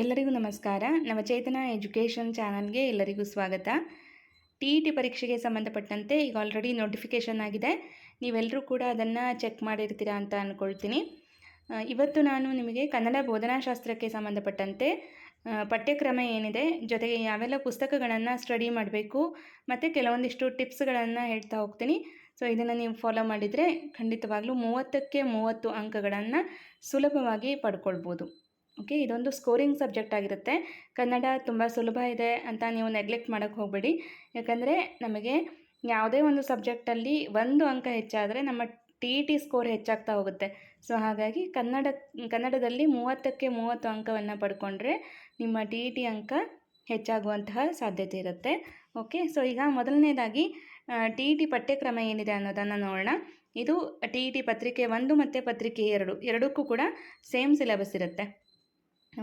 ಎಲ್ಲರಿಗೂ ನಮಸ್ಕಾರ. ನವಚೇತನ ಎಜುಕೇಷನ್ ಚಾನಲ್ಗೆ ಎಲ್ಲರಿಗೂ ಸ್ವಾಗತ. ಟಿ ಇ ಟಿ ಪರೀಕ್ಷೆಗೆ ಸಂಬಂಧಪಟ್ಟಂತೆ ಈಗ ಆಲ್ರೆಡಿ ನೋಟಿಫಿಕೇಷನ್ ಆಗಿದೆ. ನೀವೆಲ್ಲರೂ ಕೂಡ ಅದನ್ನು ಚೆಕ್ ಮಾಡಿರ್ತೀರಾ ಅಂತ ಅಂದ್ಕೊಳ್ತೀನಿ ಇವತ್ತು ನಾನು ನಿಮಗೆ ಕನ್ನಡ ಬೋಧನಾಶಾಸ್ತ್ರಕ್ಕೆ ಸಂಬಂಧಪಟ್ಟಂತೆ ಪಠ್ಯಕ್ರಮ ಏನಿದೆ, ಜೊತೆಗೆ ಯಾವೆಲ್ಲ ಪುಸ್ತಕಗಳನ್ನು ಸ್ಟಡಿ ಮಾಡಬೇಕು, ಮತ್ತು ಕೆಲವೊಂದಿಷ್ಟು ಟಿಪ್ಸ್ಗಳನ್ನು ಹೇಳ್ತಾ ಹೋಗ್ತೀನಿ. ಸೊ ಇದನ್ನು ನೀವು ಫಾಲೋ ಮಾಡಿದರೆ ಖಂಡಿತವಾಗ್ಲೂ ಮೂವತ್ತಕ್ಕೆ ಮೂವತ್ತು ಅಂಕಗಳನ್ನು ಸುಲಭವಾಗಿ ಪಡ್ಕೊಳ್ಬೋದು. ಓಕೆ, ಇದೊಂದು ಸ್ಕೋರಿಂಗ್ ಸಬ್ಜೆಕ್ಟ್ ಆಗಿರುತ್ತೆ. ಕನ್ನಡ ತುಂಬ ಸುಲಭ ಇದೆ ಅಂತ ನೀವು ನೆಗ್ಲೆಕ್ಟ್ ಮಾಡೋಕ್ಕೆ ಹೋಗಬೇಡಿ. ಯಾಕಂದರೆ ನಮಗೆ ಯಾವುದೇ ಒಂದು ಸಬ್ಜೆಕ್ಟಲ್ಲಿ ಒಂದು ಅಂಕ ಹೆಚ್ಚಾದರೆ ನಮ್ಮ ಟಿ ಇ ಟಿ ಸ್ಕೋರ್ ಹೆಚ್ಚಾಗ್ತಾ ಹೋಗುತ್ತೆ. ಸೊ, ಹಾಗಾಗಿ ಕನ್ನಡ, ಕನ್ನಡದಲ್ಲಿ ಮೂವತ್ತಕ್ಕೆ ಮೂವತ್ತು ಅಂಕವನ್ನು ಪಡ್ಕೊಂಡ್ರೆ ನಿಮ್ಮ ಟಿ ಇ ಟಿ ಅಂಕ ಹೆಚ್ಚಾಗುವಂತಹ ಸಾಧ್ಯತೆ ಇರುತ್ತೆ. ಓಕೆ, ಸೊ, ಈಗ ಮೊದಲನೇದಾಗಿ ಟಿ ಇ ಟಿ ಪಠ್ಯಕ್ರಮ ಏನಿದೆ ಅನ್ನೋದನ್ನು ನೋಡೋಣ. ಇದು ಟಿ ಇ ಟಿ ಪತ್ರಿಕೆ ಒಂದು ಮತ್ತು ಪತ್ರಿಕೆ ಎರಡು, ಎರಡಕ್ಕೂ ಕೂಡ ಸೇಮ್ ಸಿಲೆಬಸ್ ಇರುತ್ತೆ.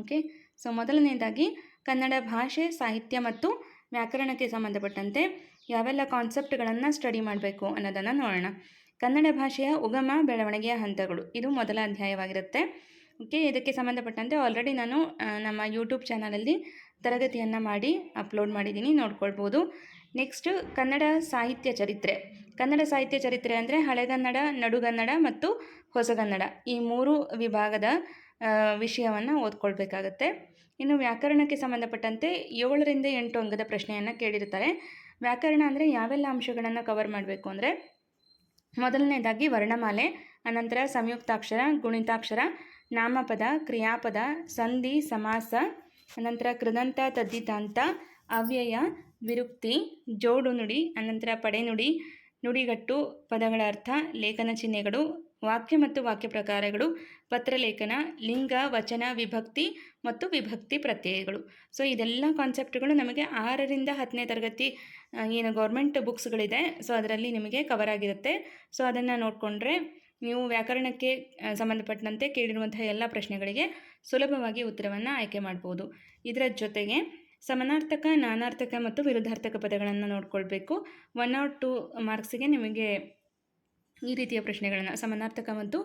ಓಕೆ ಸೊ ಮೊದಲನೇದಾಗಿ ಕನ್ನಡ ಭಾಷೆ, ಸಾಹಿತ್ಯ ಮತ್ತು ವ್ಯಾಕರಣಕ್ಕೆ ಸಂಬಂಧಪಟ್ಟಂತೆ ಯಾವೆಲ್ಲ ಕಾನ್ಸೆಪ್ಟ್ಗಳನ್ನು ಸ್ಟಡಿ ಮಾಡಬೇಕು ಅನ್ನೋದನ್ನು ನೋಡೋಣ. ಕನ್ನಡ ಭಾಷೆಯ ಉಗಮ, ಬೆಳವಣಿಗೆಯ ಹಂತಗಳು. ಇದು ಮೊದಲ ಅಧ್ಯಾಯವಾಗಿರುತ್ತೆ. ಓಕೆ ಇದಕ್ಕೆ ಸಂಬಂಧಪಟ್ಟಂತೆ ಆಲ್ರೆಡಿ ನಾನು ನಮ್ಮ ಯೂಟ್ಯೂಬ್ ಚಾನಲಲ್ಲಿ ತರಗತಿಯನ್ನು ಮಾಡಿ ಅಪ್ಲೋಡ್ ಮಾಡಿದ್ದೀನಿ. ನೋಡ್ಕೊಳ್ಬೋದು. ನೆಕ್ಸ್ಟ್ ಕನ್ನಡ ಸಾಹಿತ್ಯ ಚರಿತ್ರೆ. ಕನ್ನಡ ಸಾಹಿತ್ಯ ಚರಿತ್ರೆ ಅಂದರೆ ಹಳೆಗನ್ನಡ, ನಡುಗನ್ನಡ ಮತ್ತು ಹೊಸಗನ್ನಡ. ಈ ಮೂರು ವಿಭಾಗದ ವಿಷಯವನ್ನು ಓದ್ಕೊಳ್ಬೇಕಾಗತ್ತೆ. ಇನ್ನು ವ್ಯಾಕರಣಕ್ಕೆ ಸಂಬಂಧಪಟ್ಟಂತೆ ಏಳರಿಂದ ಎಂಟು ಅಂಗದ ಪ್ರಶ್ನೆಯನ್ನು ಕೇಳಿರ್ತಾರೆ ವ್ಯಾಕರಣ ಅಂದರೆ ಯಾವೆಲ್ಲ ಅಂಶಗಳನ್ನು ಕವರ್ ಮಾಡಬೇಕು ಅಂದರೆ, ಮೊದಲನೇದಾಗಿ ವರ್ಣಮಾಲೆ, ಅನಂತರ ಸಂಯುಕ್ತಾಕ್ಷರ, ಗುಣಿತಾಕ್ಷರ, ನಾಮಪದ, ಕ್ರಿಯಾಪದ, ಸಂಧಿ, ಸಮಾಸ, ಅನಂತರ ಕೃದಂತ ತದ್ದಿತಾಂತ ಅವ್ಯಯ, ವಿರುಕ್ತಿ, ಜೋಡು ನುಡಿ, ಅನಂತರ ಪಡೆನುಡಿ, ನುಡಿಗಟ್ಟು, ಪದಗಳ ಅರ್ಥ, ಲೇಖನ ಚಿಹ್ನೆಗಳು ವಾಕ್ಯ ಮತ್ತು ವಾಕ್ಯ ಪ್ರಕಾರಗಳು, ಪತ್ರಲೇಖನ, ಲಿಂಗ, ವಚನ, ವಿಭಕ್ತಿ ಮತ್ತು ವಿಭಕ್ತಿ ಪ್ರತ್ಯಯಗಳು. ಸೊ ಇದೆಲ್ಲ ಕಾನ್ಸೆಪ್ಟ್ಗಳು ನಮಗೆ ಆರರಿಂದ ಹತ್ತನೇ ತರಗತಿ ಏನು ಗೌರ್ಮೆಂಟ್ ಬುಕ್ಸ್ಗಳಿದೆ ಸೊ ಅದರಲ್ಲಿ ನಿಮಗೆ ಕವರ್ ಆಗಿರುತ್ತೆ. ಸೊ ಅದನ್ನು ನೋಡಿಕೊಂಡ್ರೆ ನೀವು ವ್ಯಾಕರಣಕ್ಕೆ ಸಂಬಂಧಪಟ್ಟಂತೆ ಕೇಳಿರುವಂತಹ ಎಲ್ಲ ಪ್ರಶ್ನೆಗಳಿಗೆ ಸುಲಭವಾಗಿ ಉತ್ತರವನ್ನು ಆಯ್ಕೆ ಮಾಡ್ಬೋದು. ಇದರ ಜೊತೆಗೆ ಸಮನಾರ್ಥಕ, ನಾನಾರ್ಥಕ ಮತ್ತು ವಿರುದ್ಧಾರ್ಥಕ ಪದಗಳನ್ನು ನೋಡ್ಕೊಳ್ಬೇಕು. ಒನ್ ಆರ್ ಟು ಮಾರ್ಕ್ಸಿಗೆ ನಿಮಗೆ ಈ ರೀತಿಯ ಪ್ರಶ್ನೆಗಳನ್ನು ಸಮಾನಾರ್ಥಕ ಮತ್ತು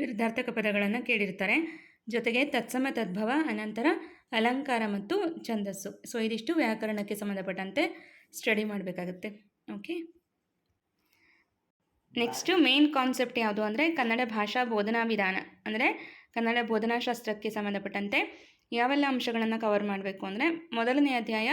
ವಿರುದ್ಧಾರ್ಥಕ ಪದಗಳನ್ನು ಕೇಳಿರ್ತಾರೆ. ಜೊತೆಗೆ ತತ್ಸಮ ತದ್ಭವ, ಅನಂತರ ಅಲಂಕಾರ ಮತ್ತು ಛಂದಸ್ಸು. ಸೊ ಇದಿಷ್ಟು ವ್ಯಾಕರಣಕ್ಕೆ ಸಂಬಂಧಪಟ್ಟಂತೆ ಸ್ಟಡಿ ಮಾಡಬೇಕಾಗುತ್ತೆ. ಓಕೆ ನೆಕ್ಸ್ಟು ಮೇನ್ ಕಾನ್ಸೆಪ್ಟ್ ಯಾವುದು ಅಂದರೆ ಕನ್ನಡ ಭಾಷಾ ಬೋಧನಾ ವಿಧಾನ. ಅಂದರೆ ಕನ್ನಡ ಬೋಧನಾಶಾಸ್ತ್ರಕ್ಕೆ ಸಂಬಂಧಪಟ್ಟಂತೆ ಯಾವೆಲ್ಲ ಅಂಶಗಳನ್ನು ಕವರ್ ಮಾಡಬೇಕು ಅಂದರೆ ಮೊದಲನೇ ಅಧ್ಯಾಯ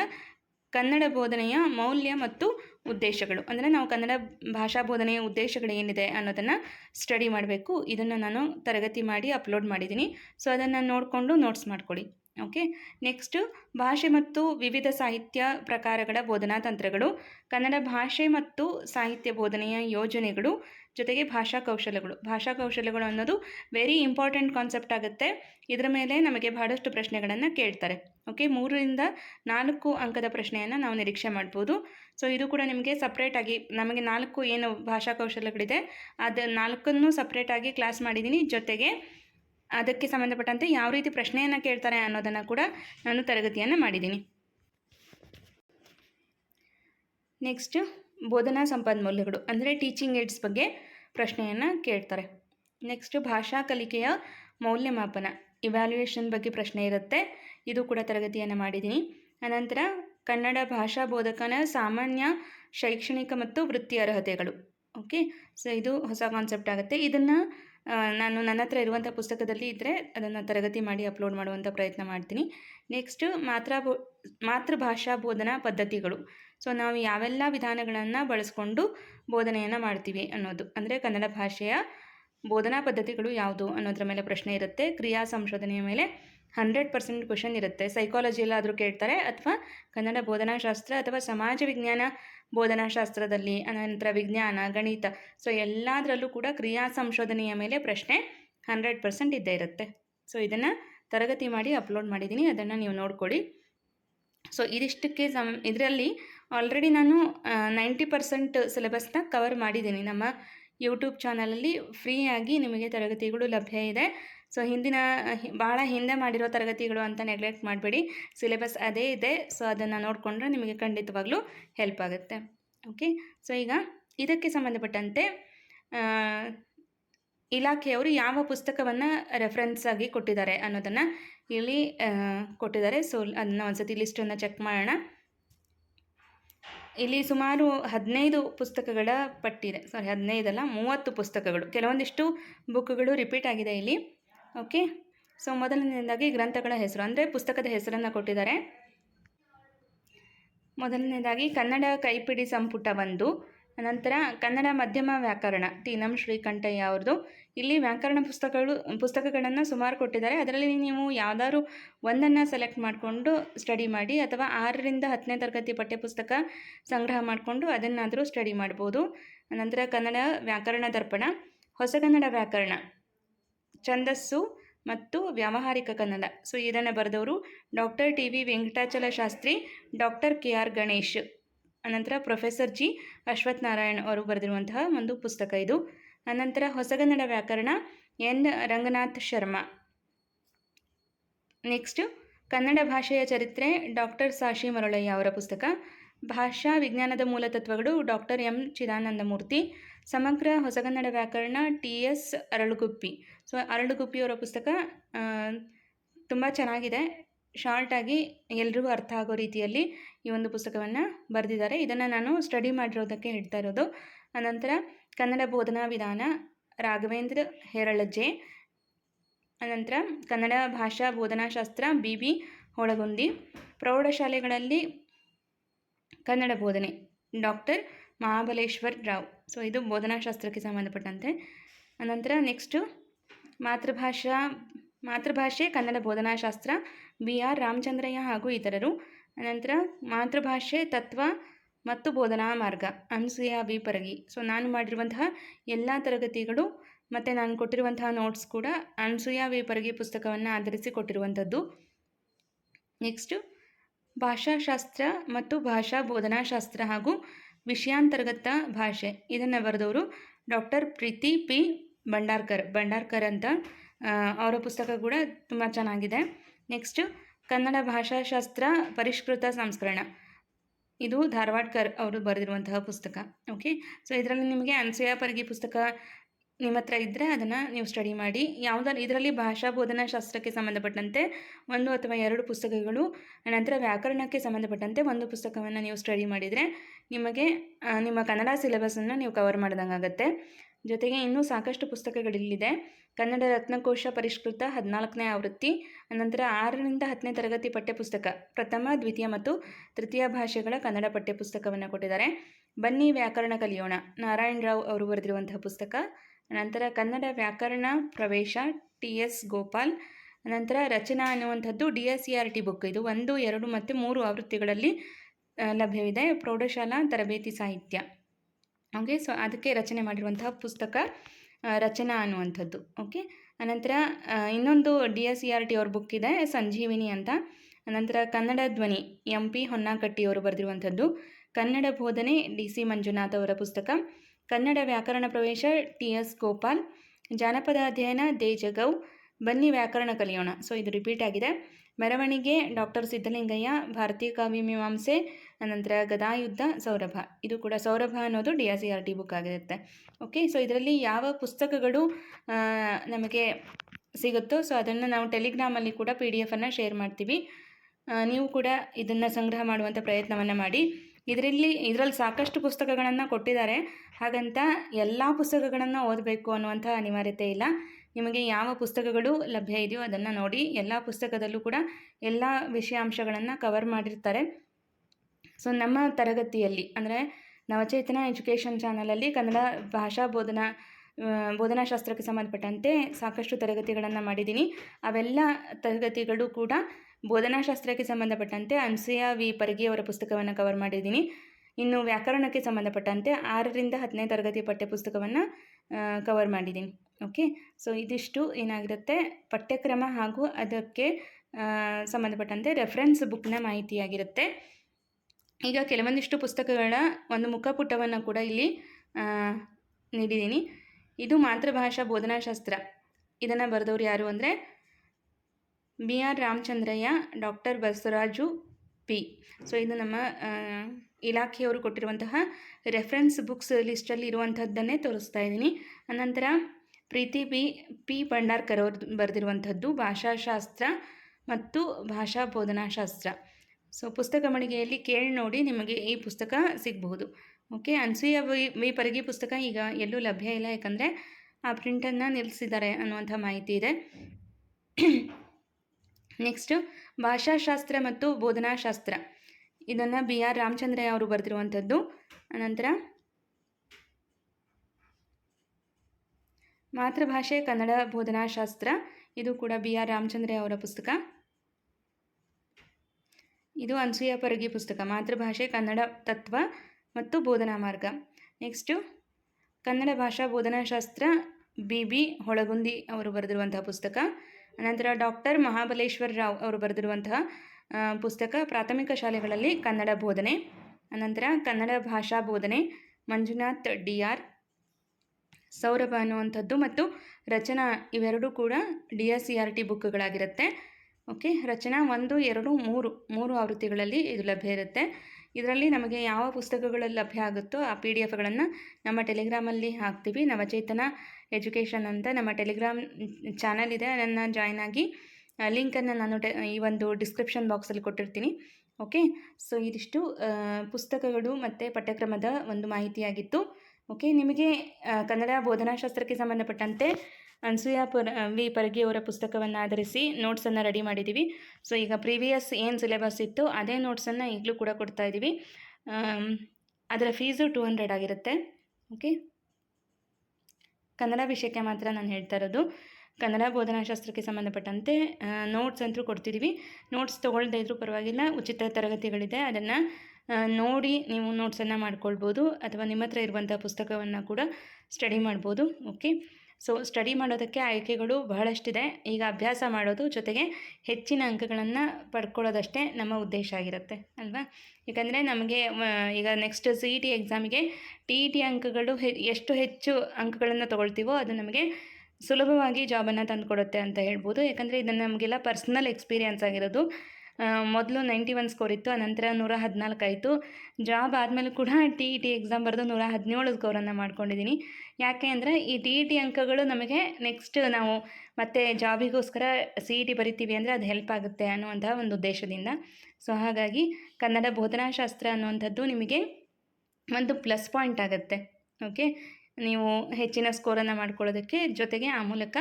ಕನ್ನಡ ಬೋಧನೆಯ ಮೌಲ್ಯ ಮತ್ತು ಉದ್ದೇಶಗಳು. ಅಂದರೆ ನಾವು ಕನ್ನಡ ಭಾಷಾ ಬೋಧನೆಯ ಉದ್ದೇಶಗಳು ಏನಿದೆ ಅನ್ನೋದನ್ನು ಸ್ಟಡಿ ಮಾಡಬೇಕು. ಇದನ್ನು ನಾನು ತರಗತಿ ಮಾಡಿ ಅಪ್ಲೋಡ್ ಮಾಡಿದ್ದೀನಿ. ಸೊ ಅದನ್ನು ನೋಡಿಕೊಂಡು ನೋಟ್ಸ್ ಮಾಡ್ಕೊಳ್ಳಿ. ಓಕೆ ನೆಕ್ಸ್ಟ್ ಭಾಷೆ ಮತ್ತು ವಿವಿಧ ಸಾಹಿತ್ಯ ಪ್ರಕಾರಗಳ ಬೋಧನಾ ತಂತ್ರಗಳು, ಕನ್ನಡ ಭಾಷೆ ಮತ್ತು ಸಾಹಿತ್ಯ ಬೋಧನೆಯ ಯೋಜನೆಗಳು, ಜೊತೆಗೆ ಭಾಷಾ ಕೌಶಲ್ಯಗಳು ಭಾಷಾ ಕೌಶಲ್ಯಗಳು ಅನ್ನೋದು ವೆರಿ ಇಂಪಾರ್ಟೆಂಟ್ ಕಾನ್ಸೆಪ್ಟ್ ಆಗುತ್ತೆ. ಇದರ ಮೇಲೆ ನಮಗೆ ಬಹಳಷ್ಟು ಪ್ರಶ್ನೆಗಳನ್ನು ಕೇಳ್ತಾರೆ. ಓಕೆ ಮೂರರಿಂದ ನಾಲ್ಕು ಅಂಕದ ಪ್ರಶ್ನೆಯನ್ನು ನಾವು ನಿರೀಕ್ಷೆ ಮಾಡ್ಬೋದು. ಸೊ ಇದು ಕೂಡ ನಿಮಗೆ ಸಪ್ರೇಟಾಗಿ ನಮಗೆ ನಾಲ್ಕು ಏನು ಭಾಷಾ ಕೌಶಲ್ಯಗಳಿದೆ ಅದು ನಾಲ್ಕನ್ನು ಸಪ್ರೇಟಾಗಿ ಕ್ಲಾಸ್ ಮಾಡಿದ್ದೀನಿ ಜೊತೆಗೆ ಅದಕ್ಕೆ ಸಂಬಂಧಪಟ್ಟಂತೆ ಯಾವ ರೀತಿ ಪ್ರಶ್ನೆಯನ್ನು ಕೇಳ್ತಾರೆ ಅನ್ನೋದನ್ನು ಕೂಡ ನಾನು ತರಗತಿಯನ್ನು ಮಾಡಿದ್ದೀನಿ. ನೆಕ್ಸ್ಟ್ ಬೋಧನಾ ಸಂಪನ್ಮೂಲಗಳು ಅಂದರೆ ಟೀಚಿಂಗ್ ಏಡ್ಸ್ ಬಗ್ಗೆ ಪ್ರಶ್ನೆಯನ್ನು ಕೇಳ್ತಾರೆ. ನೆಕ್ಸ್ಟ್ ಭಾಷಾ ಕಲಿಕೆಯ ಮೌಲ್ಯಮಾಪನ ಇವ್ಯಾಲ್ಯೂಯೇಷನ್ ಬಗ್ಗೆ ಪ್ರಶ್ನೆ ಇರುತ್ತೆ. ಇದು ಕೂಡ ತರಗತಿಯನ್ನು ಮಾಡಿದ್ದೀನಿ. ಅನಂತರ, ಕನ್ನಡ ಭಾಷಾ ಬೋಧಕನ ಸಾಮಾನ್ಯ, ಶೈಕ್ಷಣಿಕ ಮತ್ತು ವೃತ್ತಿ ಅರ್ಹತೆಗಳು. ಓಕೆ ಸೊ ಇದು ಹೊಸ ಕಾನ್ಸೆಪ್ಟ್ ಆಗುತ್ತೆ. ಇದನ್ನು ನಾನು ನನ್ನ ಹತ್ರ ಇರುವಂಥ ಪುಸ್ತಕದಲ್ಲಿ ಇದ್ದರೆ ಅದನ್ನು ತರಗತಿ ಮಾಡಿ ಅಪ್ಲೋಡ್ ಮಾಡುವಂಥ ಪ್ರಯತ್ನ ಮಾಡ್ತೀನಿ. ನೆಕ್ಸ್ಟ್ ಮಾತ್ರ ಮಾತೃಭಾಷಾ ಬೋಧನಾ ಪದ್ಧತಿಗಳು. ಸೊ ನಾವು ಯಾವೆಲ್ಲ ವಿಧಾನಗಳನ್ನು ಬಳಸ್ಕೊಂಡು ಬೋಧನೆಯನ್ನು ಮಾಡ್ತೀವಿ ಅನ್ನೋದು. ಅಂದರೆ ಕನ್ನಡ ಭಾಷೆಯ ಬೋಧನಾ ಪದ್ಧತಿಗಳು ಯಾವುದು ಅನ್ನೋದ್ರ ಮೇಲೆ ಪ್ರಶ್ನೆ ಇರುತ್ತೆ. ಕ್ರಿಯಾ ಸಂಶೋಧನೆಯ ಮೇಲೆ ಹಂಡ್ರೆಡ್ ಪರ್ಸೆಂಟ್ ಕ್ವಶನ್ ಇರುತ್ತೆ. ಸೈಕಾಲಜಿಯಲ್ಲಾದರೂ ಕೇಳ್ತಾರೆ ಅಥವಾ ಕನ್ನಡ ಬೋಧನಾಶಾಸ್ತ್ರ ಅಥವಾ ಸಮಾಜ ವಿಜ್ಞಾನ ಬೋಧನಾಶಾಸ್ತ್ರದಲ್ಲಿ, ಅನಂತರ ವಿಜ್ಞಾನ, ಗಣಿತ ಸೊ ಎಲ್ಲದರಲ್ಲೂ ಕೂಡ ಕ್ರಿಯಾ ಸಂಶೋಧನೆಯ ಮೇಲೆ ಪ್ರಶ್ನೆ ಹಂಡ್ರೆಡ್ ಪರ್ಸೆಂಟ್ ಇದ್ದೇ ಇರುತ್ತೆ. ಸೊ ಇದನ್ನು ತರಗತಿ ಮಾಡಿ ಅಪ್ಲೋಡ್ ಮಾಡಿದ್ದೀನಿ, ಅದನ್ನು ನೀವು ನೋಡ್ಕೊಳ್ಳಿ. ಸೊ ಇದಿಷ್ಟಕ್ಕೆ ಸಮ್ ಇದರಲ್ಲಿ ಆಲ್ರೆಡಿ ನಾನು ನೈಂಟಿ ಪರ್ಸೆಂಟ್ ಸಿಲೆಬಸ್ನ ಕವರ್ ಮಾಡಿದ್ದೀನಿ. ನಮ್ಮ ಯೂಟ್ಯೂಬ್ ಚಾನಲಲ್ಲಿ ಫ್ರೀಯಾಗಿ ನಿಮಗೆ ತರಗತಿಗಳು ಲಭ್ಯ ಇದೆ. ಸೊ ಹಿಂದಿನ ಭಾಳ ಹಿಂದೆ ಮಾಡಿರೋ ತರಗತಿಗಳು ಅಂತ ನೆಗ್ಲೆಕ್ಟ್ ಮಾಡಬೇಡಿ. ಸಿಲೆಬಸ್ ಅದೇ ಇದೆ. ಸೊ ಅದನ್ನು ನೋಡಿಕೊಂಡ್ರೆ ನಿಮಗೆ ಖಂಡಿತವಾಗ್ಲೂ ಹೆಲ್ಪ್ ಆಗುತ್ತೆ. ಓಕೆ ಸೊ ಈಗ ಇದಕ್ಕೆ ಸಂಬಂಧಪಟ್ಟಂತೆ ಇಲಾಖೆಯವರು ಯಾವ ಪುಸ್ತಕವನ್ನು ರೆಫರೆನ್ಸ್ ಆಗಿ ಕೊಟ್ಟಿದ್ದಾರೆ ಅನ್ನೋದನ್ನು ಇಲ್ಲಿ ಕೊಟ್ಟಿದ್ದಾರೆ. ಸೊ ಅದನ್ನ ಒಂದ್ಸತಿ ಲಿಸ್ಟನ್ನು ಚೆಕ್ ಮಾಡೋಣ. ಇಲ್ಲಿ ಸುಮಾರು ಹದಿನೈದು ಪುಸ್ತಕಗಳ ಪಟ್ಟಿದೆ. ಸಾರಿ ಹದಿನೈದಲ್ಲ ಮೂವತ್ತು ಪುಸ್ತಕಗಳು. ಕೆಲವೊಂದಿಷ್ಟು ಬುಕ್ಗಳು ರಿಪೀಟ್ ಆಗಿದೆ ಇಲ್ಲಿ. ಓಕೆ ಸೊ ಮೊದಲನೇದಾಗಿ ಗ್ರಂಥಗಳ ಹೆಸರು, ಅಂದರೆ ಪುಸ್ತಕದ ಹೆಸರನ್ನು ಕೊಟ್ಟಿದ್ದಾರೆ. ಮೊದಲನೇದಾಗಿ ಕನ್ನಡ ಕೈಪಿಡಿ ಸಂಪುಟ ಒಂದು, ನಂತರ ಕನ್ನಡ ಮಧ್ಯಮ ವ್ಯಾಕರಣ ಟಿ ನಮ್ ಶ್ರೀಕಂಠಯ್ಯ ಅವ್ರದ್ದು. ಇಲ್ಲಿ ವ್ಯಾಕರಣ ಪುಸ್ತಕಗಳು, ಪುಸ್ತಕಗಳನ್ನು ಸುಮಾರು ಕೊಟ್ಟಿದ್ದಾರೆ. ಅದರಲ್ಲಿ ನೀವು ಯಾವುದಾದ್ರು ಒಂದನ್ನು ಸೆಲೆಕ್ಟ್ ಮಾಡಿಕೊಂಡು ಸ್ಟಡಿ ಮಾಡಿ, ಅಥವಾ ಆರರಿಂದ ಹತ್ತನೇ ತರಗತಿ ಪಠ್ಯಪುಸ್ತಕ ಸಂಗ್ರಹ ಮಾಡಿಕೊಂಡು ಅದನ್ನಾದರೂ ಸ್ಟಡಿ ಮಾಡ್ಬೋದು. ನಂತರ ಕನ್ನಡ ವ್ಯಾಕರಣ ದರ್ಪಣ ಹೊಸಗನ್ನಡ ವ್ಯಾಕರಣ. ಛಂದಸ್ಸು ಮತ್ತು ವ್ಯಾವಹಾರಿಕ ಕನ್ನಡ. ಸೊ, ಇದನ್ನು ಬರೆದವರು doctor T V Venkatachala Shastri doctor K R Ganesh. ಅನಂತರ ಪ್ರೊಫೆಸರ್ ಜಿ. ಅಶ್ವಥ್ ನಾರಾಯಣ್ ಅವರು ಬರೆದಿರುವಂತಹ ಒಂದು ಪುಸ್ತಕ ಇದು. ಅನಂತರ ಹೊಸಗನ್ನಡ ವ್ಯಾಕರಣ ಎನ್. ರಂಗನಾಥ್ ಶರ್ಮಾ. ನೆಕ್ಸ್ಟ್ ಕನ್ನಡ ಭಾಷೆಯ ಚರಿತ್ರೆ ಡಾಕ್ಟರ್ ಸಾಶಿ ಮರಳಯ್ಯ ಅವರ ಪುಸ್ತಕ. ಭಾಷಾ ವಿಜ್ಞಾನದ ಮೂಲತತ್ವಗಳು ಡಾಕ್ಟರ್ ಎಂ. ಚಿದಾನಂದಮೂರ್ತಿ ಸಮಗ್ರ ಹೊಸಗನ್ನಡ ವ್ಯಾಕರಣ ಟಿ ಎಸ್ ಅರಳುಗುಪ್ಪಿ. ಸೊ ಅರಳುಗುಪ್ಪಿಯವರ ಪುಸ್ತಕ ತುಂಬ ಚೆನ್ನಾಗಿದೆ. ಶಾರ್ಟಾಗಿ ಎಲ್ರಿಗೂ ಅರ್ಥ ಆಗೋ ರೀತಿಯಲ್ಲಿ ಈ ಒಂದು ಪುಸ್ತಕವನ್ನು ಬರೆದಿದ್ದಾರೆ. ಇದನ್ನು ನಾನು ಸ್ಟಡಿ ಮಾಡಿರೋದಕ್ಕೆ ಹೇಳ್ತಾ ಇರೋದು. ಅನಂತರ, ಕನ್ನಡ ಬೋಧನಾ ವಿಧಾನ, ರಾಘವೇಂದ್ರ ಹೇರಳಜ್ಜೆ ಅನಂತರ, ಕನ್ನಡ ಭಾಷಾ ಬೋಧನಾಶಾಸ್ತ್ರ ಬಿ ಬಿ ಹೊಳಗುಂದಿ. ಪ್ರೌಢಶಾಲೆಗಳಲ್ಲಿ ಕನ್ನಡ ಬೋಧನೆ. ಡಾಕ್ಟರ್ ಮಹಾಬಲೇಶ್ವರ್ ರಾವ್. ಸೊ ಇದು ಬೋಧನಾಶಾಸ್ತ್ರಕ್ಕೆ ಸಂಬಂಧಪಟ್ಟಂತೆ. ಅನಂತರ ನೆಕ್ಸ್ಟು ಮಾತೃಭಾಷಾ, ಮಾತೃಭಾಷೆ ಕನ್ನಡ ಬೋಧನಾಶಾಸ್ತ್ರ ಬಿ ಆರ್ ರಾಮಚಂದ್ರಯ್ಯ ಹಾಗೂ ಇತರರು. ಅನಂತರ ಮಾತೃಭಾಷೆ ತತ್ವ ಮತ್ತು ಬೋಧನಾ ಮಾರ್ಗ ಅನ್ಸೂಯ ಬಿ ಪರಗಿ. ಸೊ ನಾನು ಮಾಡಿರುವಂತಹ ಎಲ್ಲ ತರಗತಿಗಳು ಮತ್ತು ನಾನು ಕೊಟ್ಟಿರುವಂತಹ ನೋಟ್ಸ್ ಕೂಡ ಅನ್ಸೂಯ ವಿ ಪರಗಿ ಪುಸ್ತಕವನ್ನು ಆಧರಿಸಿ ಕೊಟ್ಟಿರುವಂಥದ್ದು. ನೆಕ್ಸ್ಟು ಭಾಷಾಶಾಸ್ತ್ರ ಮತ್ತು ಭಾಷಾ ಬೋಧನಾಶಾಸ್ತ್ರ ಹಾಗೂ ವಿಷಯಾಂತರ್ಗತ ಭಾಷೆ. ಇದನ್ನು ಬರೆದವರು ಡಾಕ್ಟರ್ ಪ್ರೀತಿ ಪಿ. ಭಂಡಾರ್ಕರ್. ಭಂಡಾರ್ಕರ್ ಅಂತ ಅವರ ಪುಸ್ತಕ ಕೂಡ ತುಂಬ ಚೆನ್ನಾಗಿದೆ. ನೆಕ್ಸ್ಟು, ಕನ್ನಡ ಭಾಷಾಶಾಸ್ತ್ರ ಪರಿಷ್ಕೃತ ಸಂಸ್ಕರಣ. ಇದು ಧಾರವಾಡ್ಕರ್ ಅವರು ಬರೆದಿರುವಂತಹ ಪುಸ್ತಕ. ಓಕೆ? ಸೊ ಇದರಲ್ಲಿ ನಿಮಗೆ ಅನ್ಸಯ ಪರಗಿ ಪುಸ್ತಕ ನಿಮ್ಮ ಹತ್ರ ಇದ್ದರೆ ಅದನ್ನು ನೀವು ಸ್ಟಡಿ ಮಾಡಿ. ಯಾವುದಾದ್ರು ಇದರಲ್ಲಿ ಭಾಷಾ ಬೋಧನಾ ಶಾಸ್ತ್ರಕ್ಕೆ ಸಂಬಂಧಪಟ್ಟಂತೆ ಒಂದು ಅಥವಾ ಎರಡು ಪುಸ್ತಕಗಳು, ನಂತರ ವ್ಯಾಕರಣಕ್ಕೆ ಸಂಬಂಧಪಟ್ಟಂತೆ ಒಂದು ಪುಸ್ತಕವನ್ನು ನೀವು ಸ್ಟಡಿ ಮಾಡಿದರೆ ನಿಮಗೆ ನಿಮ್ಮ ಕನ್ನಡ ಸಿಲೆಬಸನ್ನು ನೀವು ಕವರ್ ಮಾಡ್ದಂಗಾಗತ್ತೆ ಜೊತೆಗೆ ಇನ್ನೂ ಸಾಕಷ್ಟು ಪುಸ್ತಕಗಳಿಲ್ಲಿದೆ. ಕನ್ನಡ ರತ್ನಕೋಶ ಪರಿಷ್ಕೃತ ಹದಿನಾಲ್ಕನೇ ಆವೃತ್ತಿ, ನಂತರ ಆರರಿಂದ ಹತ್ತನೇ ತರಗತಿ ಪಠ್ಯಪುಸ್ತಕ, ಪ್ರಥಮ, ದ್ವಿತೀಯ ಮತ್ತು ತೃತೀಯ ಭಾಷೆಗಳ ಕನ್ನಡ ಪಠ್ಯಪುಸ್ತಕವನ್ನು ಕೊಟ್ಟಿದ್ದಾರೆ. ಬನ್ನಿ ವ್ಯಾಕರಣ ಕಲಿಯೋಣ. ನಾರಾಯಣ್ ರಾವ್ ಅವರು ಬರೆದಿರುವಂತಹ ಪುಸ್ತಕ ನಂತರ ಕನ್ನಡ ವ್ಯಾಕರಣ ಪ್ರವೇಶ, ಟಿ ಎಸ್ ಗೋಪಾಲ್. ನಂತರ ರಚನಾ ಅನ್ನುವಂಥದ್ದು D S C R T book ಇದು ಒಂದು, ಎರಡು ಮತ್ತು ಮೂರು ಆವೃತ್ತಿಗಳಲ್ಲಿ ಲಭ್ಯವಿದೆ. ಪ್ರೌಢಶಾಲಾ, ತರಬೇತಿ ಸಾಹಿತ್ಯ. ಓಕೆ ಸೊ ಅದಕ್ಕೆ ರಚನೆ ಮಾಡಿರುವಂತಹ ಪುಸ್ತಕ ರಚನಾ ಅನ್ನುವಂಥದ್ದು. ಓಕೆ ಅನಂತರ ಇನ್ನೊಂದು D S C R T ಅವ್ರ ಬುಕ್ ಇದೆ, ಸಂಜೀವಿನಿ ಅಂತ. ಅನಂತರ ಕನ್ನಡ ಧ್ವನಿ, ಎಂ ಪಿ ಹೊನ್ನಾಕಟ್ಟಿಯವರು ಬರೆದಿರುವಂಥದ್ದು. ಕನ್ನಡ ಬೋಧನೆ ಡಿ ಸಿ ಮಂಜುನಾಥ್ ಅವರ ಪುಸ್ತಕ. ಕನ್ನಡ ವ್ಯಾಕರಣ ಪ್ರವೇಶ ಟಿ ಎಸ್ ಗೋಪಾಲ್, ಜಾನಪದ ಅಧ್ಯಯನ ದೇ ಜಗೌ, ಬನ್ನಿ ವ್ಯಾಕರಣ ಕಲಿಯೋಣ. ಸೊ ಇದು ರಿಪೀಟ್ ಆಗಿದೆ. ಮೆರವಣಿಗೆ, ಡಾಕ್ಟರ್ ಸಿದ್ದಲಿಂಗಯ್ಯ, ಭಾರತೀಯ ಕಾವ್ಯ ಮೀಮಾಂಸೆ, ಅನಂತರ ಗದಾಯುದ್ಧ, ಸೌರಭ. ಇದು ಕೂಡ ಸೌರಭ ಅನ್ನೋದು D R C R T book ಆಗಿರುತ್ತೆ. ಓಕೆ ಸೊ ಇದರಲ್ಲಿ ಯಾವ ಪುಸ್ತಕಗಳು ನಮಗೆ ಸಿಗುತ್ತೋ ಸೊ ಅದನ್ನು ನಾವು ಟೆಲಿಗ್ರಾಮಲ್ಲಿ ಕೂಡ ಪಿ ಡಿ ಎಫನ್ನು ಶೇರ್ ಮಾಡ್ತೀವಿ. ನೀವು ಕೂಡ ಇದನ್ನು ಸಂಗ್ರಹ ಮಾಡುವಂಥ ಪ್ರಯತ್ನವನ್ನು ಮಾಡಿ. ಇದರಲ್ಲಿ ಇದರಲ್ಲಿ ಸಾಕಷ್ಟು ಪುಸ್ತಕಗಳನ್ನು ಕೊಟ್ಟಿದ್ದಾರೆ. ಹಾಗಂತ ಎಲ್ಲ ಪುಸ್ತಕಗಳನ್ನು ಓದಬೇಕು ಅನ್ನುವಂಥ ಅನಿವಾರ್ಯತೆ ಇಲ್ಲ. ನಿಮಗೆ ಯಾವ ಪುಸ್ತಕಗಳು ಲಭ್ಯ ಇದೆಯೋ ಅದನ್ನು ನೋಡಿ, ಎಲ್ಲ ಪುಸ್ತಕದಲ್ಲೂ ಕೂಡ ಎಲ್ಲ ವಿಷಯಾಂಶಗಳನ್ನು ಕವರ್ ಮಾಡಿರ್ತಾರೆ. ಸೊ ನಮ್ಮ ತರಗತಿಯಲ್ಲಿ, ಅಂದರೆ ನವಚೇತನ ಎಜುಕೇಷನ್ ಚಾನಲಲ್ಲಿ ಕನ್ನಡ ಭಾಷಾ ಬೋಧನಾ ಬೋಧನಾಶಾಸ್ತ್ರಕ್ಕೆ ಸಂಬಂಧಪಟ್ಟಂತೆ ಸಾಕಷ್ಟು ತರಗತಿಗಳನ್ನು ಮಾಡಿದ್ದೀನಿ. ಅವೆಲ್ಲ ತರಗತಿಗಳು ಕೂಡ ಬೋಧನಾಶಾಸ್ತ್ರಕ್ಕೆ ಸಂಬಂಧಪಟ್ಟಂತೆ ಅನ್ಸೂಯ ವಿ. ಪರ್ಗಿ ಅವರ ಪುಸ್ತಕವನ್ನು ಕವರ್ ಮಾಡಿದ್ದೀನಿ. ಇನ್ನು ವ್ಯಾಕರಣಕ್ಕೆ ಸಂಬಂಧಪಟ್ಟಂತೆ ಆರರಿಂದ ಹತ್ತನೇ ತರಗತಿ ಪಠ್ಯಪುಸ್ತಕವನ್ನು ಕವರ್ ಮಾಡಿದ್ದೀನಿ. ಓಕೆ ಸೊ ಇದಿಷ್ಟು ಏನಾಗಿರುತ್ತೆ? ಪಠ್ಯಕ್ರಮ ಹಾಗೂ ಅದಕ್ಕೆ ಸಂಬಂಧಪಟ್ಟಂತೆ ರೆಫರೆನ್ಸ್ ಬುಕ್ನ ಮಾಹಿತಿಯಾಗಿರುತ್ತೆ. ಈಗ ಕೆಲವೊಂದಿಷ್ಟು ಪುಸ್ತಕಗಳ ಒಂದು ಮುಖಪುಟವನ್ನು ಕೂಡ ಇಲ್ಲಿ ನೀಡಿದ್ದೀನಿ. ಇದು ಮಾತೃಭಾಷಾ ಬೋಧನಾಶಾಸ್ತ್ರ. ಇದನ್ನು ಬರೆದವರು ಯಾರು ಅಂದರೆ B R Ramachandraiah, doctor Basavaraju P. So ಇದು ನಮ್ಮ ಇಲಾಖೆಯವರು ಕೊಟ್ಟಿರುವಂತಹ ರೆಫರೆನ್ಸ್ ಬುಕ್ಸ್ ಲಿಸ್ಟಲ್ಲಿ ಇರುವಂಥದ್ದನ್ನೇ ತೋರಿಸ್ತಾ ಇದ್ದೀನಿ. ಅನಂತರ ಪ್ರೀತಿ ಬಿ, ಪಿ ಭಂಡಾರ್ಕರ್ ಅವರು ಬರೆದಿರುವಂಥದ್ದು ಭಾಷಾಶಾಸ್ತ್ರ ಮತ್ತು ಭಾಷಾ ಬೋಧನಾಶಾಸ್ತ್ರ ಸೊ ಪುಸ್ತಕ ಮಳಿಗೆಯಲ್ಲಿ ಕೇಳಿ ನೋಡಿ ನಿಮಗೆ ಈ ಪುಸ್ತಕ ಸಿಗಬಹುದು. ಓಕೆ ಅನ್ಸೂಯ ವಿ ಪರಗಿ ಪುಸ್ತಕ ಈಗ ಎಲ್ಲೂ ಲಭ್ಯ ಇಲ್ಲ, ಯಾಕಂದರೆ ಆ ಪ್ರಿಂಟನ್ನು ನಿಲ್ಲಿಸಿದ್ದಾರೆ ಅನ್ನುವಂಥ ಮಾಹಿತಿ ಇದೆ. ನೆಕ್ಸ್ಟು ಭಾಷಾಶಾಸ್ತ್ರ ಮತ್ತು ಬೋಧನಾಶಾಸ್ತ್ರ. ಇದನ್ನು ಬಿ ಆರ್ ರಾಮಚಂದ್ರಯ್ಯ ಅವರು ಬರೆದಿರುವಂಥದ್ದು. ಅನಂತರ ಮಾತೃಭಾಷೆ ಕನ್ನಡ ಬೋಧನಾಶಾಸ್ತ್ರ. ಇದು ಕೂಡ ಬಿ ಆರ್ ರಾಮಚಂದ್ರಯ್ಯ ಅವರ ಪುಸ್ತಕ. ಇದು ಅನ್ಸೂಯ ಪರಗಿ ಪುಸ್ತಕ. ಮಾತೃಭಾಷೆ ಕನ್ನಡ ತತ್ವ ಮತ್ತು ಬೋಧನಾ ಮಾರ್ಗ. ನೆಕ್ಸ್ಟು ಕನ್ನಡ ಭಾಷಾ ಬೋಧನಾಶಾಸ್ತ್ರ ಬಿ ಬಿ ಹೊಳಗುಂದಿ ಅವರು ಬರೆದಿರುವಂಥ ಪುಸ್ತಕ. ಅನಂತರ ಡಾಕ್ಟರ್ ಮಹಾಬಲೇಶ್ವರ ರಾವ್ ಅವರು ಬರೆದಿರುವಂತಹ ಪುಸ್ತಕ ಪ್ರಾಥಮಿಕ ಶಾಲೆಗಳಲ್ಲಿ ಕನ್ನಡ ಬೋಧನೆ, ಅನಂತರ ಕನ್ನಡ ಭಾಷಾ ಬೋಧನೆ, ಮಂಜುನಾಥ್ ಡಿ ಆರ್ ಸೌರಭ ಅನ್ನುವಂಥದ್ದು ಮತ್ತು ರಚನಾ ಇವೆರಡೂ ಕೂಡ D S C R T ಬುಕ್ಗಳಾಗಿರುತ್ತೆ. Okay, Rachana ಒಂದು, ಎರಡು, ಮೂರು ಮೂರು ಆವೃತ್ತಿಗಳಲ್ಲಿ ಇದು ಲಭ್ಯ ಇರುತ್ತೆ. ಇದರಲ್ಲಿ ನಮಗೆ ಯಾವ ಪುಸ್ತಕಗಳು ಲಭ್ಯ ಆಗುತ್ತೋ ಆ ಪಿ ಡಿ ಎಫ್ಗಳನ್ನು ನಮ್ಮ ಟೆಲಿಗ್ರಾಮಲ್ಲಿ ಹಾಕ್ತೀವಿ. ನವಚೇತನ ಎಜುಕೇಷನ್ ಅಂತ ನಮ್ಮ ಟೆಲಿಗ್ರಾಮ್ ಚಾನಲ್ ಇದೆ. ಅದನ್ನು ಜಾಯ್ನ್ ಆಗಿ ಲಿಂಕನ್ನು ನಾನು ಈ ಒಂದು ಡಿಸ್ಕ್ರಿಪ್ಷನ್ ಬಾಕ್ಸಲ್ಲಿ ಕೊಟ್ಟಿರ್ತೀನಿ. ಓಕೆ? ಸೊ, ಇದಿಷ್ಟು ಪುಸ್ತಕಗಳು ಮತ್ತು ಪಠ್ಯಕ್ರಮದ ಒಂದು ಮಾಹಿತಿಯಾಗಿತ್ತು. ಓಕೆ? ನಿಮಗೆ ಕನ್ನಡ ಬೋಧನಾಶಾಸ್ತ್ರಕ್ಕೆ ಸಂಬಂಧಪಟ್ಟಂತೆ ಅನ್ಸೂಯ ಪುರ ವಿ ಪರಗಿಯವರ ಪುಸ್ತಕವನ್ನು ಆಧರಿಸಿ ನೋಟ್ಸನ್ನು ರೆಡಿ ಮಾಡಿದ್ದೀವಿ. ಸೊ, ಈಗ ಪ್ರೀವಿಯಸ್ ಏನು ಸಿಲೆಬಸ್ ಇತ್ತು ಅದೇ ನೋಟ್ಸನ್ನು ಈಗಲೂ ಕೂಡ ಕೊಡ್ತಾ ಇದ್ದೀವಿ. ಅದರ ಫೀಸು ಟೂ ಹಂಡ್ರೆಡ್ ಆಗಿರುತ್ತೆ. ಓಕೆ? ಕನ್ನಡ ವಿಷಯಕ್ಕೆ ಮಾತ್ರ ನಾನು ಹೇಳ್ತಾ ಇರೋದು. ಕನ್ನಡ ಬೋಧನಾಶಾಸ್ತ್ರಕ್ಕೆ ಸಂಬಂಧಪಟ್ಟಂತೆ ನೋಟ್ಸ್ ಅಂತೂ ಕೊಡ್ತಿದ್ದೀವಿ. ನೋಟ್ಸ್ ತೊಗೊಳ್ದೇ ಇದ್ರೂ ಪರವಾಗಿಲ್ಲ, ಉಚಿತ ತರಗತಿಗಳಿದೆ. ಅದನ್ನು ನೋಡಿ ನೀವು ನೋಟ್ಸನ್ನು ಮಾಡ್ಕೊಳ್ಬೋದು ಅಥವಾ ನಿಮ್ಮ ಹತ್ರ ಇರುವಂಥ ಪುಸ್ತಕವನ್ನು ಕೂಡ ಸ್ಟಡಿ ಮಾಡ್ಬೋದು. ಓಕೆ? ಸೊ ಸ್ಟಡಿ ಮಾಡೋದಕ್ಕೆ ಆಯ್ಕೆಗಳು ಬಹಳಷ್ಟಿದೆ. ಈಗ ಅಭ್ಯಾಸ ಮಾಡೋದು ಜೊತೆಗೆ ಹೆಚ್ಚಿನ ಅಂಕಗಳನ್ನು ಪಡ್ಕೊಳ್ಳೋದಷ್ಟೇ ನಮ್ಮ ಉದ್ದೇಶ ಆಗಿರುತ್ತೆ, ಅಲ್ವಾ? ಯಾಕಂದರೆ ನಮಗೆ ಈಗ ನೆಕ್ಸ್ಟ್ ಸಿ ಇ ಟಿ ಎಕ್ಸಾಮಿಗೆ ಟಿ ಇ ಟಿ ಅಂಕಗಳು ಎಷ್ಟು ಹೆಚ್ಚು ಅಂಕಗಳನ್ನು ತೊಗೊಳ್ತೀವೋ ಅದು ನಮಗೆ ಸುಲಭವಾಗಿ ಜಾಬನ್ನು ತಂದುಕೊಡುತ್ತೆ ಅಂತ ಹೇಳ್ಬೋದು. ಯಾಕಂದರೆ ಇದನ್ನು ನಮಗೆಲ್ಲ ಪರ್ಸ್ನಲ್ ಎಕ್ಸ್ಪೀರಿಯನ್ಸ್ ಆಗಿರೋದು. ಮೊದಲು ನೈಂಟಿ ಒನ್ ಸ್ಕೋರ್ ಇತ್ತು ಅನಂತರ ನೂರ ಹದಿನಾಲ್ಕು ಆಯಿತು. ಜಾಬ್ ಆದಮೇಲೆ ಕೂಡ ಟಿ ಇ ಟಿ ಎಕ್ಸಾಮ್ ಬರೆದು ನೂರ ಹದಿನೇಳು ಸ್ಕೋರನ್ನು ಮಾಡ್ಕೊಂಡಿದ್ದೀನಿ ಯಾಕೆ ಅಂದರೆ ಈ ಡಿ ಇ ಟಿ ಅಂಕಗಳು ನಮಗೆ ನೆಕ್ಸ್ಟ್ ನಾವು ಮತ್ತೆ ಜಾಬಿಗೋಸ್ಕರ ಸಿ ಇ ಟಿ ಬರಿತೀವಿ ಅಂದರೆ ಅದು ಹೆಲ್ಪ್ ಆಗುತ್ತೆ ಅನ್ನುವಂಥ ಒಂದು ಉದ್ದೇಶದಿಂದ. ಸೊ ಹಾಗಾಗಿ ಕನ್ನಡ ಬೋಧನಾಶಾಸ್ತ್ರ ಅನ್ನುವಂಥದ್ದು ನಿಮಗೆ ಒಂದು ಪ್ಲಸ್ ಪಾಯಿಂಟ್ ಆಗುತ್ತೆ. ಓಕೆ ನೀವು ಹೆಚ್ಚಿನ ಸ್ಕೋರನ್ನು ಮಾಡ್ಕೊಳ್ಳೋದಕ್ಕೆ ಜೊತೆಗೆ ಆ ಮೂಲಕ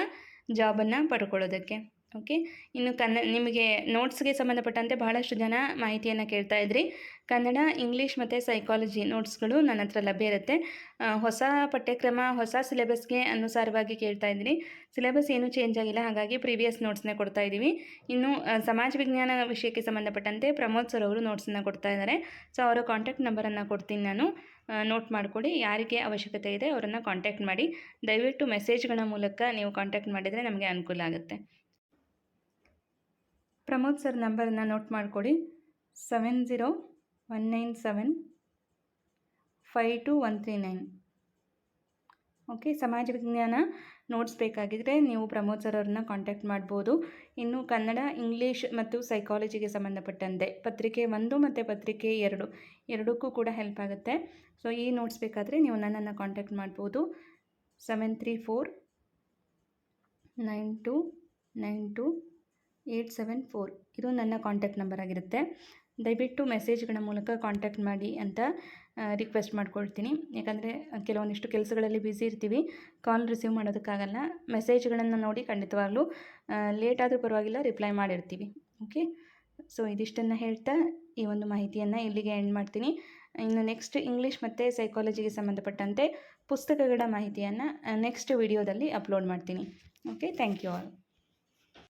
ಜಾಬನ್ನು ಪಡ್ಕೊಳ್ಳೋದಕ್ಕೆ. ಓಕೆ ಇನ್ನು ಕನ್ನ, ನಿಮಗೆ ನೋಟ್ಸ್ಗೆ ಸಂಬಂಧಪಟ್ಟಂತೆ ಬಹಳಷ್ಟು ಜನ ಮಾಹಿತಿಯನ್ನು ಕೇಳ್ತಾ ಇದ್ರಿ. ಕನ್ನಡ ಇಂಗ್ಲೀಷ್ ಮತ್ತು ಸೈಕಾಲಜಿ ನೋಟ್ಸ್ಗಳು ನನ್ನ ಹತ್ರ ಲಭ್ಯ ಇರುತ್ತೆ. ಹೊಸ ಪಠ್ಯಕ್ರಮ, ಹೊಸ ಸಿಲೆಬಸ್ಗೆ ಅನುಸಾರವಾಗಿ ಕೇಳ್ತಾ ಇದ್ರಿ. ಸಿಲೆಬಸ್ ಏನೂ ಚೇಂಜ್ ಆಗಿಲ್ಲ, ಹಾಗಾಗಿ ಪ್ರೀವಿಯಸ್ ನೋಟ್ಸ್ನೇ ಕೊಡ್ತಾ ಇದ್ದೀವಿ. ಇನ್ನು ಸಮಾಜ ವಿಜ್ಞಾನ ವಿಷಯಕ್ಕೆ ಸಂಬಂಧಪಟ್ಟಂತೆ ಪ್ರಮೋದ್ ಸರ್ ಅವರು ನೋಟ್ಸನ್ನು ಕೊಡ್ತಾ ಇದ್ದಾರೆ. ಸೊ ಅವರ ಕಾಂಟ್ಯಾಕ್ಟ್ ನಂಬರನ್ನು ಕೊಡ್ತೀನಿ ನಾನು. ನೋಟ್ ಮಾಡಿಕೊಡಿ. ಯಾರಿಗೆ ಅವಶ್ಯಕತೆ ಇದೆ, ಅವರನ್ನು ಕಾಂಟ್ಯಾಕ್ಟ್ ಮಾಡಿ. ದಯವಿಟ್ಟು ಮೆಸೇಜ್ಗಳ ಮೂಲಕ ನೀವು ಕಾಂಟ್ಯಾಕ್ಟ್ ಮಾಡಿದರೆ ನಮಗೆ ಅನುಕೂಲ ಆಗುತ್ತೆ. ಪ್ರಮೋದ್ ಸರ್ ನಂಬರನ್ನು ನೋಟ್ ಮಾಡಿಕೊಡಿ. Seven zero one nine seven five two one three nine okay ಸಮಾಜ ವಿಜ್ಞಾನ ನೋಟ್ಸ್ ಬೇಕಾಗಿದ್ದರೆ ನೀವು ಪ್ರಮೋದ್ ಸರ್ ಅವ್ರನ್ನ ಕಾಂಟ್ಯಾಕ್ಟ್ ಮಾಡ್ಬೋದು. ಇನ್ನು ಕನ್ನಡ, ಇಂಗ್ಲೀಷ್ ಮತ್ತು ಸೈಕಾಲಜಿಗೆ ಸಂಬಂಧಪಟ್ಟಂತೆ ಪತ್ರಿಕೆ ಒಂದು ಮತ್ತು ಪತ್ರಿಕೆ ಎರಡು, ಎರಡಕ್ಕೂ ಕೂಡ ಹೆಲ್ಪ್ ಆಗುತ್ತೆ. ಸೊ ಈ ನೋಟ್ಸ್ ಬೇಕಾದರೆ ನೀವು ನನ್ನನ್ನು ಕಾಂಟ್ಯಾಕ್ಟ್ ಮಾಡ್ಬೋದು. Seven three four nine two nine two eight seven four ಇದು ನನ್ನ ಕಾಂಟ್ಯಾಕ್ಟ್ ನಂಬರ್ ಆಗಿರುತ್ತೆ. ದಯವಿಟ್ಟು ಮೆಸೇಜ್ಗಳ ಮೂಲಕ ಕಾಂಟ್ಯಾಕ್ಟ್ ಮಾಡಿ ಅಂತ ರಿಕ್ವೆಸ್ಟ್ ಮಾಡ್ಕೊಳ್ತೀನಿ. ಯಾಕಂದರೆ ಕೆಲವೊಂದಿಷ್ಟು ಕೆಲಸಗಳಲ್ಲಿ ಬ್ಯುಸಿ ಇರ್ತೀವಿ. Call receive ಮಾಡೋದಕ್ಕಾಗಲ್ಲ. ಮೆಸೇಜ್ಗಳನ್ನು ನೋಡಿ ಖಂಡಿತವಾಗ್ಲೂ ಲೇಟ್ ಆದರೂ ಪರವಾಗಿಲ್ಲ ರಿಪ್ಲೈ ಮಾಡಿರ್ತೀವಿ. ಓಕೆ ಸೊ ಇದಿಷ್ಟನ್ನು ಹೇಳ್ತಾ ಈ ಒಂದು ಮಾಹಿತಿಯನ್ನು ಇಲ್ಲಿಗೆ ಎಂಡ್ ಮಾಡ್ತೀನಿ. ಇನ್ನು ನೆಕ್ಸ್ಟ್ ಇಂಗ್ಲೀಷ್ ಮತ್ತು ಸೈಕಾಲಜಿಗೆ ಸಂಬಂಧಪಟ್ಟಂತೆ ಪುಸ್ತಕಗಳ ಮಾಹಿತಿಯನ್ನು ನೆಕ್ಸ್ಟ್ ವಿಡಿಯೋದಲ್ಲಿ ಅಪ್ಲೋಡ್ ಮಾಡ್ತೀನಿ. Okay thank you all